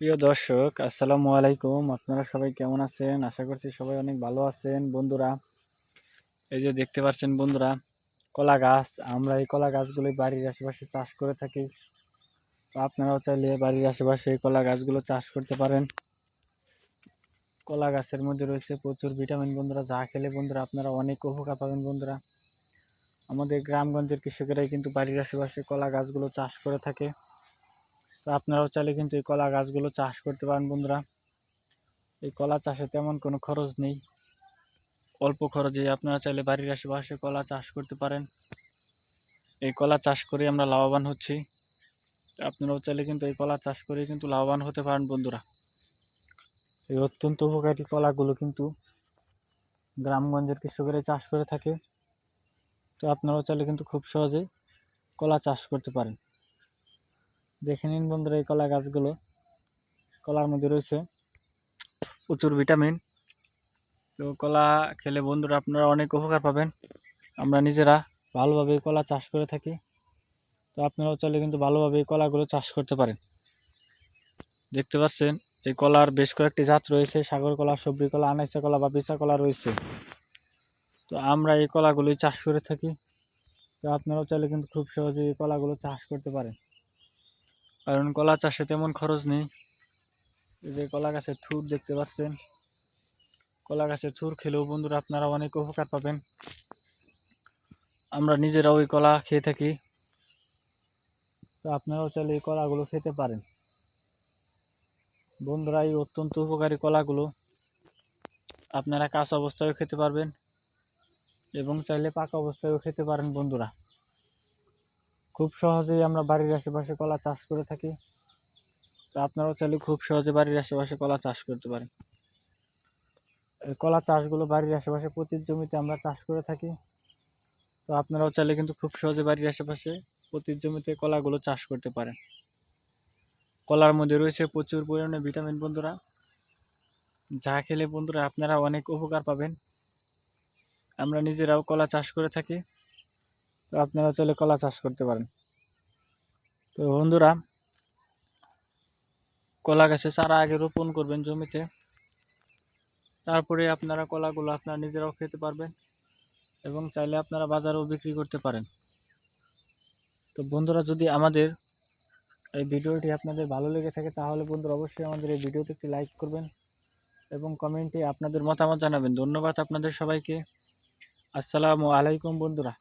প্রিয় দর্শক, আসসালামু আলাইকুম। আপনারা সবাই কেমন আছেন? আশা করছি সবাই অনেক ভালো আছেন। বন্ধুরা, এই যে দেখতে পাচ্ছেন বন্ধুরা, কলা গাছ। আমরা এই কলা গাছগুলোই বাড়ির আশেপাশে চাষ করে থাকি। আপনারাও চাইলে বাড়ির আশেপাশে এই কলা গাছগুলো চাষ করতে পারেন। কলা গাছের মধ্যে রয়েছে প্রচুর ভিটামিন বন্ধুরা। যা খেলে বন্ধুরা আপনারা অনেক উপকার পাবেন বন্ধুরা। আমাদের গ্রামগঞ্জের কৃষকেরাই কিন্তু বাড়ির আশেপাশে কলা গাছগুলো চাষ করে থাকে। তো আপনারাও চাইলে কিন্তু এই কলা গাছগুলো চাষ করতে পারেন বন্ধুরা। এই কলা চাষে তেমন কোনো খরচ নেই। অল্প খরচে আপনারা চাইলে বাড়ির আশেপাশে কলা চাষ করতে পারেন। এই কলা চাষ করে আমরা লাভবান হচ্ছি। আপনারাও চাইলে কিন্তু এই কলা চাষ করে কিন্তু লাভবান হতে পারেন বন্ধুরা। এই অত্যন্ত উপকারী কলাগুলো কিন্তু গ্রামগঞ্জের কৃষকেরাই চাষ করে থাকে। তো আপনারাও চাইলে কিন্তু খুব সহজে কলা চাষ করতে পারেন। দেখে নিন বন্ধুরা এই কলা গাছগুলো। কলার মধ্যে রয়েছে প্রচুর ভিটামিন। তো কলা খেলে বন্ধুরা আপনারা অনেক উপকার পাবেন। আমরা নিজেরা ভালোভাবে কলা চাষ করে থাকি। তো আপনারাও চাইলে কিন্তু ভালোভাবে এই কলাগুলো চাষ করতে পারেন। দেখতে পাচ্ছেন, এই কলার বেশ কয়েকটি জাত রয়েছে। সাগর কলা, সবজি কলা, আনাইচা কলা বা বেচা কলা রয়েছে। তো আমরা এই কলাগুলোই চাষ করে থাকি। তো আপনারাও চাইলে কিন্তু খুব সহজে এই কলাগুলো চাষ করতে পারেন। কারণ কলা চাষে তেমন খরচ নেই। এই যে কলা গাছের থুর দেখতে পাচ্ছেন। কলা গাছের থুর খেলেও বন্ধুরা আপনারা অনেক উপকার পাবেন। আমরা নিজেরাও ওই কলা খেয়ে থাকি। তো আপনারাও চাইলে এই কলাগুলো খেতে পারেন। বন্ধুরা, এই অত্যন্ত উপকারী কলাগুলো আপনারা কাঁচা অবস্থায়ও খেতে পারবেন এবং চাইলে পাকা অবস্থায়ও খেতে পারেন বন্ধুরা। খুব সহজেই আমরা বাড়ির আশেপাশে কলা চাষ করে থাকি। তো আপনারাও চাইলে খুব সহজে বাড়ির আশেপাশে কলা চাষ করতে পারেন। এই কলা চাষগুলো বাড়ির আশেপাশে প্রতি জমিতে আমরা চাষ করে থাকি। তো আপনারাও চাইলে কিন্তু খুব সহজে বাড়ির আশেপাশে প্রতি জমিতে কলাগুলো চাষ করতে পারেন। কলার মধ্যে রয়েছে প্রচুর পরিমাণে ভিটামিন, বন্ধুরা। যা খেলে বন্ধুরা আপনারা অনেক উপকার পাবেন। আমরা নিজেরাও কলা চাষ করে থাকি। তো আপনারা চাইলে কলা চাষ করতে পারেন। তো বন্ধুরা, কলা গাছে চারা আগে রোপণ করবেন জমিতে। তারপরে আপনারা কলাগুলো আপনারা নিজেরাও খেতে পারবেন এবং চাইলে আপনারা বাজারেও বিক্রি করতে পারেন। তো বন্ধুরা, যদি আমাদের এই ভিডিওটি আপনাদের ভালো লেগে থাকে, তাহলে বন্ধুরা অবশ্যই আমাদের এই ভিডিওতে একটি লাইক করবেন এবং কমেন্টে আপনাদের মতামত জানাবেন। ধন্যবাদ আপনাদের সবাইকে। আসসালামু আলাইকুম বন্ধুরা।